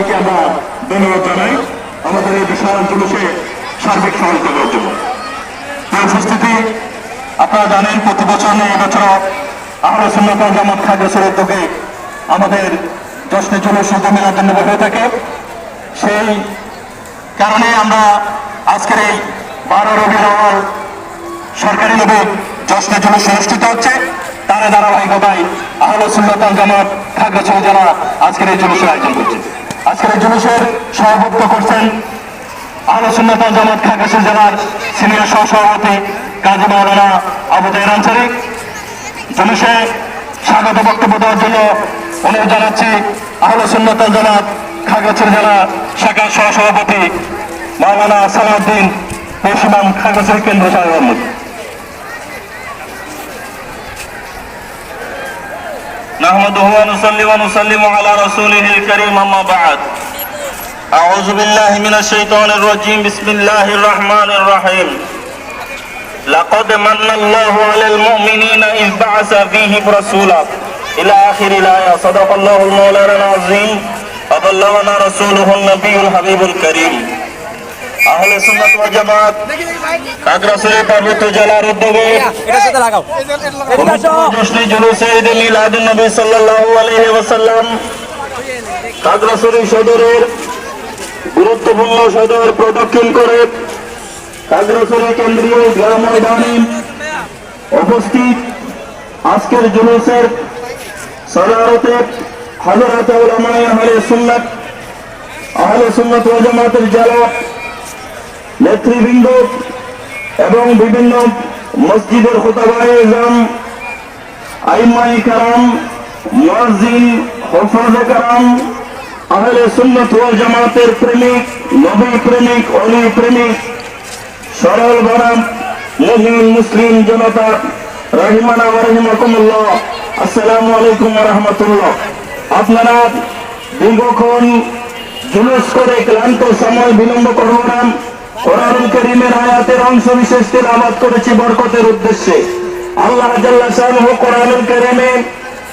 সবাইকে আমরা ধন্যবাদ জানাই। আমাদের এই বিশাল জুলুসে সার্বিক সহযোগিতা করার জন্য। উপস্থিতি, আপনারা জানেন, প্রতি বছর নিয়ে এবছর আহলে সুন্নত জামাত খাগড়াছড়ির উদ্যোগে আমাদের জশ্নে উদ্যোগ মেলার জন্য হয়ে থাকে। সেই কারণে আমরা আজকের এই বারো রবি আওয়াল সরকারি নবী জশ্নে জুলুস অনুষ্ঠিত হচ্ছে। তার ধারাবাহিকতায় আহলে ওয়াল জামাত খাগড়াছড়ি জেলা আজকের এই জুলুসের আয়োজন করছে। আজকের জুলুসের সভাপতিত্ব করছেন ওয়াল জামাত খাগড়াছড়ি জেলার সিনিয়র সহসভাপতি কাজী মাওলানা আবু জাহের আনসারি। জুলুসে স্বাগত বক্তব্য দেওয়ার জন্য অনুরোধ জানাচ্ছি ওয়াল জামাত খাগড়াছড়ি জেলা শাখার সহসভাপতি মাওলানা সালাউদ্দিন পশ্চিমাম খাগড়াছড়ি কেন্দ্র সাহেব نحمده ونصلي ونسلم على رسوله الكريم أما بعد. أعوذ بالله من الشيطان الرجيم. بسم الله الرحمن الرحيم. لقد من الله على المؤمنين إذ بعث فيهم رسولا. إلى آخر الآية. صدق الله المولانا العظيم. وبلغنا رسوله النبي الحبيب الكريم. আহলে সুন্নাত ওয়াল জামাত খাগড়াছড়ি পার্বত্য জেলার উদ্যোগে এটার সাথে লাগাও। জশ্নে জুলুসে ঈদ মিলাদুন নবী সাল্লাল্লাহু আলাইহি ওয়াসাল্লাম খাগড়াছড়ি সদরের গুরুত্বপূর্ণ সদর প্রদক্ষিণ করে খাগড়াছড়ি কেন্দ্রীয় গ্রাম ময়দানে উপস্থিত আজকের জুলুসের সদারতে হযরত উলামায়ে আহলে সুন্নাত আহলে সুন্নাত ওয়াল জামাতের জেলা নেতৃবৃন্দ এবং বিভিন্ন মসজিদের আইমাই কারাম হফাজে কারাম, আহলে সুন্নাত জামাতের প্রেমিক নবী প্রেমিক, অলি প্রেমিক, সরল বরাম মুমিন মুসলিম জনতা, রহিমানা রাহিমাকুমুল্লাহ, আসসালামু আলাইকুম রাহমাতুল্লাহ। আপনারা দীর্ঘক্ষণ জুলুস করে ক্লান্ত সময় বিলম্ব করলাম কোরআন আয়াতের অংশ বিশেষ করেছি বরকতের উদ্দেশ্যে। আল্লাহ জাল্লা কোরআন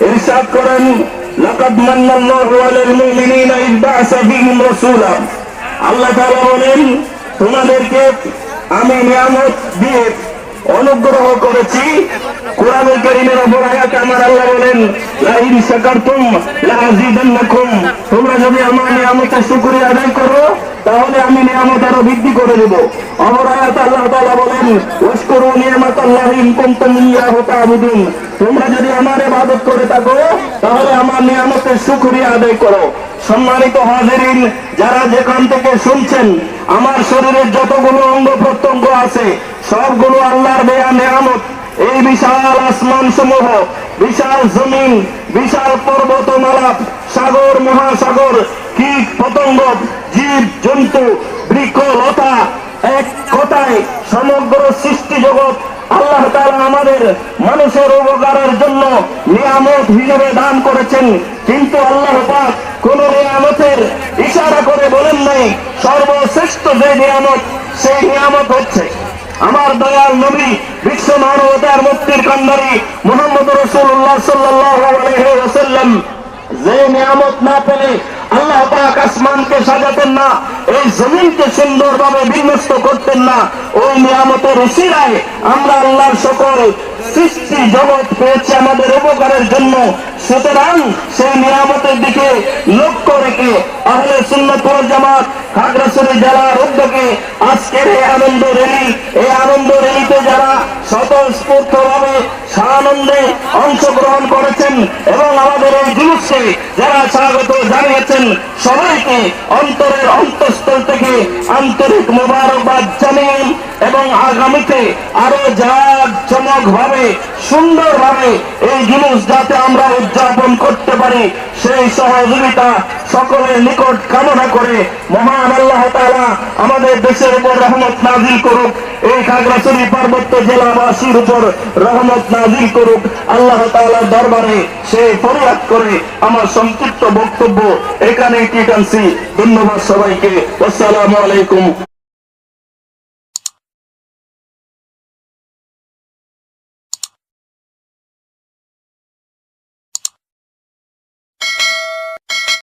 ইরশাদ করেন, লাকাদ মান্নাল্লাহু আলাল মুমিনিনা ফীহিম রাসূলা। আল্লাহ তাআলা বলেন, তোমাদেরকে আমি নিয়ামত দিয়ে অনুগ্রহ করেছি। কোরআন করিমের ওপর আয়াত আমার আল্লাহ বলেন লা ইন শাকারতুম লা তোমরা যদি আমার নিয়ামতের শুকরিয়া আদায় করো তাহলে আমি নিয়ামত আরও বৃদ্ধি করে দেব। আল্লাহ তাআলা বলেন, ওয়াশকুরু নিয়ামাতাল্লাহি ইন কুনতুম ইয়াহু তা'বুদুন তোমরা যদি আমার করে থাকো, তাহলে আমার নিয়ামতের আদায় করো। সম্মানিত যারা যেখান থেকে শুনছেন, আমার শরীরের যতগুলো অঙ্গ প্রত্যঙ্গ আছে, সবগুলো আল্লাহর দেয়া নিয়ামত। এই বিশাল আসমান সমূহ বিশাল জমিন, বিশাল পর্বতমালা, সাগর, মহাসাগর, কীট, পতঙ্গ জীব জন্তু বৃক্ষ লতা এক কথায় সমগ্র সৃষ্টি জগৎ আল্লাহ তাআলা আমাদের মানুষের উপকারের জন্য নিয়ামত হিসেবে দান করেছেন। কিন্তু আল্লাহ পাক কোন নিয়ামতের ইশারা করে বলেন নাই, সর্বশ্রেষ্ঠ যে নিয়ামত, সেই নিয়ামত হচ্ছে আমার দয়াল নবী, বিশ্ব মানবতার মুক্তির কান্ডারি মোহাম্মদ রসুল্লাহ ওয়াসাল্লাম। যে নিয়ামত না পেলে আল্লাহ পাক আসমানকে সাজাতেন না এই জমিনকে সুন্দরভাবে বিনষ্ট করতেন না। ওই নিয়ামতের উসিরায় আমরা আল্লাহর সকল সৃষ্টি জগৎ পেয়েছে আমাদের উপকারের জন্য। সুতরাং সেই নিয়ামতের দিকে লক্ষ্য রেখে আহলে সুন্নাত ওয়াল জামাত খাগড়াছড়ি জেলার উদ্যোগে আজকের এই আনন্দ রেলি এই আনন্দ রেলিতে যারা স্বতঃস্ফূর্ত ভাবে সানন্দে অংশগ্রহণ করেছেন এবং আমাদের জুলুসকে যারা স্বাগত জানিয়েছেন, সবাইকে অন্তরের অন্তঃস্থল থেকে আন্তরিক মোবারকবাদ জানিয়ে এবং আগামীতে আরও চমক ভাবে সুন্দর ভাবে এই জুলুস যাতে আমরা উদযাপন করতে পারি, সেই সহযোগিতা সকলের নিকট কামনা করে মহান আল্লাহ তাআলা আমাদের দেশের উপর রহমত নাজিল করুক। এই খাগড়াছড়ি পার্বত্য জেলাবাসীর উপর রহমত নাজিল করুক। আল্লাহ তাআলার দরবারে সে ফরিয়াদ করে আমার সংক্ষিপ্ত বক্তব্য এখানেই ঠিক আনছি ধন্যবাদ সবাইকে। আসসালামু আলাইকুম।